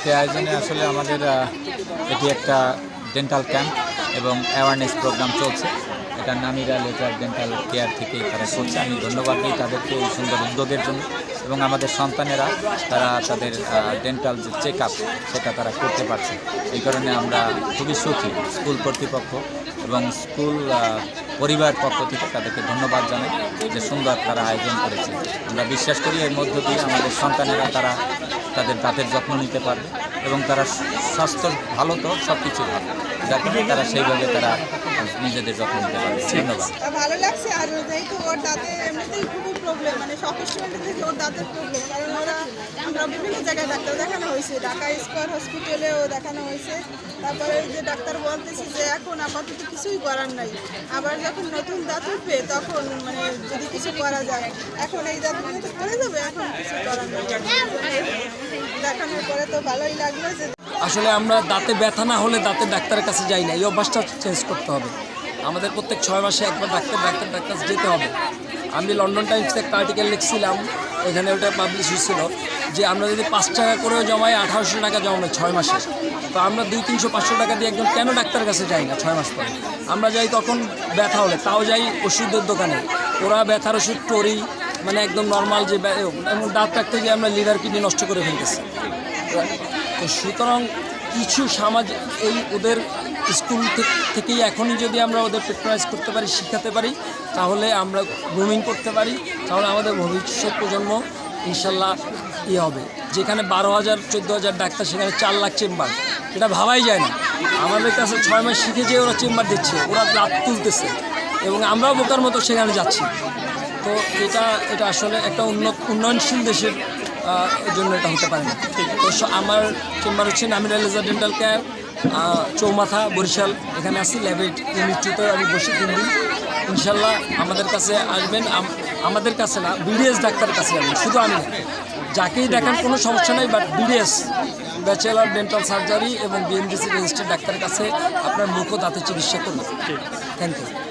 আজকে আয়োজনে আসলে আমাদের এটি একটা ডেন্টাল ক্যাম্প এবং অ্যাওয়ারনেস প্রোগ্রাম চলছে। এটা নামিরা লেজার ডেন্টাল কেয়ার থেকে তারা করছে। আমি ধন্যবাদ দিই তাদেরকে এই সুন্দর উদ্যোগের জন্য এবং আমাদের সন্তানেরা, তারা তাদের ডেন্টাল যে চেক আপ সেটা তারা করতে পারছে। এই কারণে আমরা খুবই সুখী স্কুল কর্তৃপক্ষ এবং স্কুল পরিবার পক্ষ থেকে তাদেরকে ধন্যবাদ জানাই যে সুন্দর তারা আয়োজন করেছে। আমরা বিশ্বাস করি এর মধ্য দিয়ে আমাদের সন্তানেরা তারা তাদের দাঁতের যত্ন নিতে পারবে এবং তারা স্বাস্থ্য ভালো তো সব কিছু ভালো। যার কারণে তারা সেইভাবে তারা নিজেদের যত্ন নিতে পারবে ধন্যবাদ। ভালো লাগছে আর যেহেতু ওর দাঁতে এমনিতেই খুবই প্রবলেম মানে সব স্টুডেন্টের থেকে ওর দাঁতের প্রবলেম কারণ ওরা আমরা বিভিন্ন জায়গায় ডাক্তার দেখানো হয়েছে ঢাকা স্কোয়ার হসপিটালেও দেখানো হয়েছে। তারপরে যে ডাক্তার বলতেছে যে এখন আপাতত কিছুই করার নাই। আবার যখন নতুন দাঁত উঠবে তখন মানে যদি কিছু করা যায়। এখন এই দাঁতগুলো তো পড়ে যাবে এখন কিছু করার নেই। আসলে আমরা দাঁতে ব্যথা না হলে দাঁতের ডাক্তারের কাছে যাই না। এই অভ্যাসটা চেঞ্জ করতে হবে। আমাদের প্রত্যেক ছয় মাসে একবার ডাক্তার ডাক্তার ডাক্তার কাছে যেতে হবে। আমি লন্ডন টাইমসে একটা আর্টিকেল লিখছিলাম, এখানে ওটা পাবলিশ হয়েছিল যে আমরা যদি পাঁচ টাকা করেও জমাই, আঠারোশো টাকা জমাই ছয় মাসে। তো আমরা দুই, তিনশো, পাঁচশো টাকা দিয়ে একজন কেন ডাক্তারের কাছে যাই না ছয় মাস পরে? আমরা যাই তখন ব্যথা হলে, তাও যাই ওষুধের দোকানে। ওরা ব্যথার ওষুধ টরি মানে একদম নর্মাল যে এবং দাঁত রাখতে গিয়ে আমরা লিভার কিডনি নষ্ট করে ফেলতেছি। তো সুতরাং কিছু সামাজিক এই ওদের স্কুল থেকেই এখনই যদি আমরা ওদের পেট্রোলাইজ করতে পারি, শিখাতে পারি, তাহলে আমরা গ্রুমিং করতে পারি, তাহলে আমাদের ভবিষ্যৎ প্রজন্ম ইনশাল্লাহ ইয়ে হবে। যেখানে বারো হাজার, চোদ্দ হাজার ডাক্তার, সেখানে চার লাখ চেম্বার এটা ভাবাই যায় না। আমাদের কাছে ছয় মাস শিখে শিখেছে ওরা চেম্বার দিচ্ছে, ওরা লাভ তুলতেছে। এবং আমরাও বোকার মতো সেখানে যাচ্ছি। তো এটা এটা আসলে একটা উন্নত উন্নয়নশীল দেশের জন্য এটা হতে পারে না। তো আমার চেম্বার হচ্ছে Namira laser dental care Choumatha Barishal এখানে আসি ল্যাবেট ইউনিট আমি বসি তিন দিন। ইনশাল্লাহ আমাদের কাছে আসবেন আমাদের কাছে না বিডিএস ডাক্তারের কাছে যাবেন শুধু আমি যাকেই দেখান কোনো সমস্যা নেই but BDS bachelor dental surgery এবং বিএমডিসি রেজিস্টার্ড ডাক্তারের কাছে আপনার মুখ ও দাঁতের চিকিৎসা করুন থ্যাংক ইউ